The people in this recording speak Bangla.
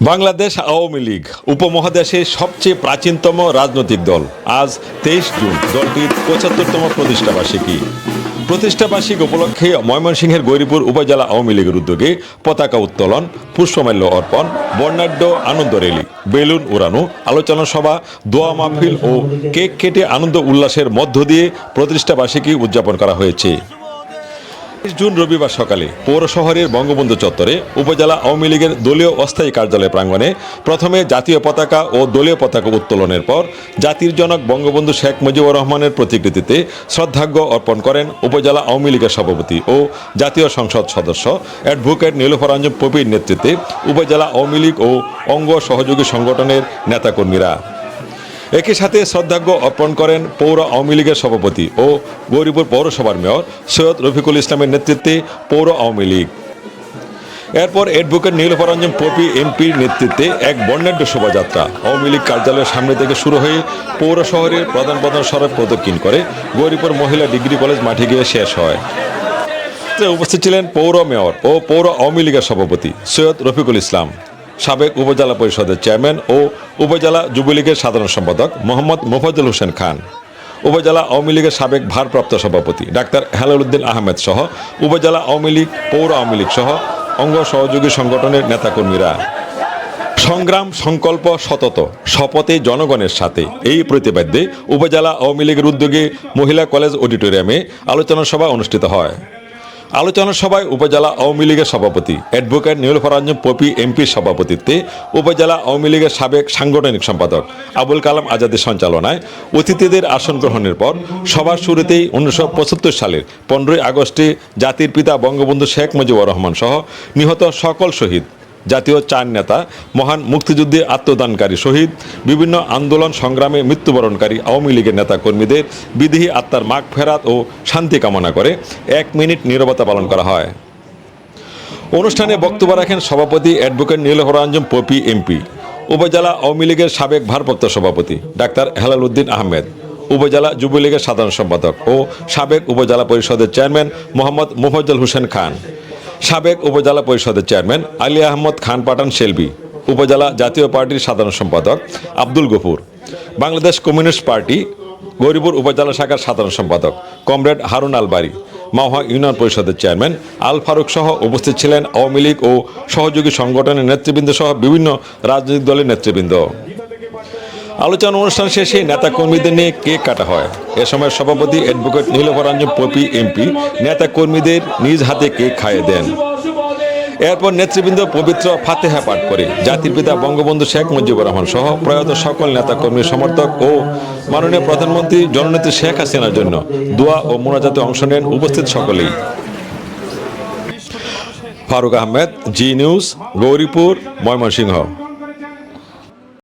বাংলাদেশ আওয়ামী লীগ উপমহাদেশের সবচেয়ে প্রাচীনতম রাজনৈতিক দল। আজ তেইশ জুন, দলটির পঁচাত্তরতম প্রতিষ্ঠাবার্ষিকী। প্রতিষ্ঠাবার্ষিকী উপলক্ষে ময়মনসিংহের গৈরীপুর উপজেলা আওয়ামী লীগের উদ্যোগে পতাকা উত্তোলন, পুষ্পমাল্য অর্পণ, বর্ণাঢ্য আনন্দ র্যালি, বেলুন উড়ানো, আলোচনা সভা, দোয়া মাহফিল ও কেক কেটে আনন্দ উল্লাসের মধ্য দিয়ে প্রতিষ্ঠাবার্ষিকী উদযাপন করা হয়েছে। জুন রবিবার সকালে পৌর শহরের বঙ্গবন্ধু চত্বরে উপজেলা আওয়ামী লীগের দলীয় অস্থায়ী কার্যালয় প্রাঙ্গণে প্রথমে জাতীয় পতাকা ও দলীয় পতাকা উত্তোলনের পর জাতির জনক বঙ্গবন্ধু শেখ মুজিবুর রহমানের প্রতিকৃতিতে শ্রদ্ধার্ঘ্য অর্পণ করেন উপজেলা আওয়ামী লীগের সভাপতি ও জাতীয় সংসদ সদস্য অ্যাডভোকেট নীলুফারঞ্জন পপির নেতৃত্বে উপজেলা আওয়ামী লীগ ও অঙ্গ সহযোগী সংগঠনের নেতাকর্মীরা। একই সাথে শ্রদ্ধাজ্ঞ অর্পণ করেন পৌর আওয়ামী লীগের সভাপতি ও গৌরীপুর পৌরসভার মেয়র সৈয়দ রফিকুল ইসলামের নেতৃত্বে পৌর আওয়ামী লীগ। এরপর অ্যাডভোকেট নীলপরঞ্জন পপি এমপির নেতৃত্বে এক বর্ণাঢ্য শোভাযাত্রা। আওয়ামী লীগ কার্যালয়ের সামনে থেকে শুরু হয়ে পৌর শহরের প্রধান প্রধান সড়ক প্রদক্ষিণ করে গৌরীপুর মহিলা ডিগ্রি কলেজ মাঠে গিয়ে শেষ হয়। উপস্থিত ছিলেন পৌর মেয়র ও পৌর আওয়ামী লীগের সভাপতি সৈয়দ রফিকুল ইসলাম। সাবেক উপজেলা পরিষদের চেয়ারম্যান ও উপজেলা যুবলীগের সাধারণ সম্পাদক মোহাম্মদ মোফাজ্জল হোসেন খান, উপজেলা আওয়ামী লীগের সাবেক ভারপ্রাপ্ত সভাপতি ডাক্তার হেলালুদ্দিন আহমেদ সহ উপজেলা আওয়ামী লীগ, পৌর আওয়ামী লীগ সহ অঙ্গ সহযোগী সংগঠনের নেতাকর্মীরা। সংগ্রাম, সংকল্প সতত, শপথে জনগণের সাথে। এই প্রতিবাদ্যে উপজেলা আওয়ামী লীগের উদ্যোগে মহিলা কলেজ অডিটোরিয়ামে আলোচনা সভা অনুষ্ঠিত হয়। আলোচনা সভায় উপজেলা আওয়ামী লীগের সভাপতি অ্যাডভোকেট নীলফরাঞ্জন পপি এমপির সভাপতিত্বে উপজেলা আওয়ামী লীগের সাবেক সাংগঠনিক সম্পাদক আবুল কালাম আজাদের সঞ্চালনায় অতিথিদের আসন গ্রহণের পর সভার শুরুতেই উনিশশো পঁচাত্তর সালের পনেরোই আগস্টে জাতির পিতা বঙ্গবন্ধু শেখ মুজিবুর রহমান সহ নিহত সকল শহীদ। জাতীয় চার নেতা, মহান মুক্তিযুদ্ধে আত্মদানকারী শহীদ, বিভিন্ন আন্দোলন সংগ্রামে মৃত্যুবরণকারী আওয়ামী লীগের নেতা কর্মীদের বিদেহী আত্মার মাগ ফেরাত ও শান্তি কামনা করে এক মিনিট নীরবতা পালন করা হয়। অনুষ্ঠানে বক্তব্য রাখেন সভাপতি অ্যাডভোকেট নীলহরাঞ্জন পপি এমপি, উপজেলা আওয়ামী লীগের সাবেক ভারপ্রাপ্ত সভাপতি ডাক্তার হেলাল উদ্দিন আহমেদ, উপজেলা যুবলীগের সাধারণ সম্পাদক ও সাবেক উপজেলা পরিষদের চেয়ারম্যান মোহাম্মদ মুফজ্জল হোসেন খান। সাবেক উপজেলা পরিষদের চেয়ারম্যান আলী আহমদ খান পাঠান শেলবি, উপজেলা জাতীয় পার্টির সাধারণ সম্পাদক আব্দুল গফুর, বাংলাদেশ কমিউনিস্ট পার্টি গৌরীপুর উপজেলা শাখার সাধারণ সম্পাদক কমরেড হারুন আলবাড়ি মাওহা ইউনিয়ন পরিষদের চেয়ারম্যান আল ফারুক সহ উপস্থিত ছিলেন আওয়ামী লীগ ও সহযোগী সংগঠনের নেতৃবৃন্দ সহ বিভিন্ন রাজনৈতিক দলের নেতৃবৃন্দ। আলোচনা অনুষ্ঠান শেষে নেতা কর্মীদের নিয়ে কেক কাটা হয়। এ সময় সভাপতি অ্যাডভোকেট নীলভরাঞ্জন পপি, এমপি নেতা কর্মীদের নিজ হাতে কেক খাইয়ে দেন। এরপর নেতৃবৃন্দ পবিত্র ফাতেহা পাঠ করে। জাতির পিতা বঙ্গবন্ধু শেখ মুজিবুর রহমান সহ প্রয়াত সকল নেতা কর্মী সমর্থক ও মাননীয় প্রধানমন্ত্রী জননেত্রী শেখ হাসিনার জন্য দোয়া ও মোনাজাতে অংশ নেন উপস্থিত সকলেই। Faruk Ahmed, Zee News, Gouripur, Mymensingh.